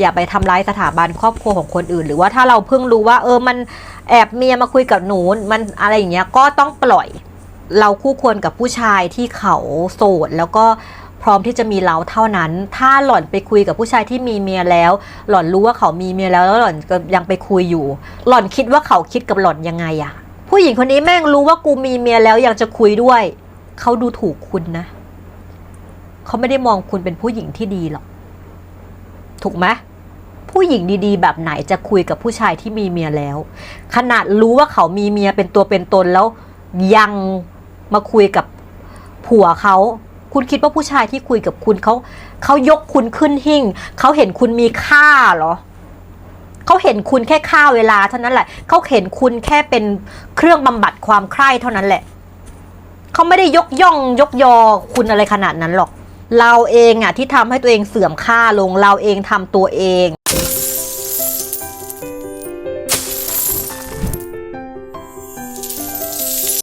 อย่าไปทำร้ายสถาบันครอบครัวของคนอื่น หรือว่าถ้าเราเพิ่งรู้ว่า เออมันแอบเมียมาคุยกับหนูมันอะไรอย่างเงี้ยก็ต้องปล่อย เราคู่ควรกับผู้ชายที่เขาโสดแล้วก็พร้อมที่จะมีเราเท่านั้น ถ้าหล่อนไปคุยกับผู้ชายที่มีเมียแล้ว หล่อนรู้ว่าเขามีเมียแล้วแล้วหล่อนก็ยังไปคุยอยู่ หล่อนคิดว่าเขาคิดกับหล่อนยังไงอะผู้หญิงคนนี้แม่งรู้ว่ากูมีเมียแล้วยังจะคุยด้วย เขาดูถูกคุณนะ เขาไม่ได้มองคุณเป็นผู้หญิงที่ดีหรอก ถูกไหมผู้หญิงดีๆ แบบไหนจะคุยกับผู้ชายที่มีเมียแล้ว ขนาดรู้ว่าเขามีเมียเป็นตัวเป็นตนแล้วยังมาคุยกับผัวเขา คุณคิดว่าผู้ชายที่คุยกับคุณเขาเขายกคุณขึ้นหิ่งเขาเห็นคุณมีค่าเหรอเขาเห็นคุณแค่ค่าเวลาเท่านั้นแหละเขาเห็นคุณแค่เป็นเครื่องบำบัดความใคร่เท่านั้นแหละเขาไม่ได้ยกย่องยกยอคุณอะไรขนาดนั้นหรอก เราเองอะที่ทำให้ตัวเองเสื่อมค่าลงเราเองทำตัวเอง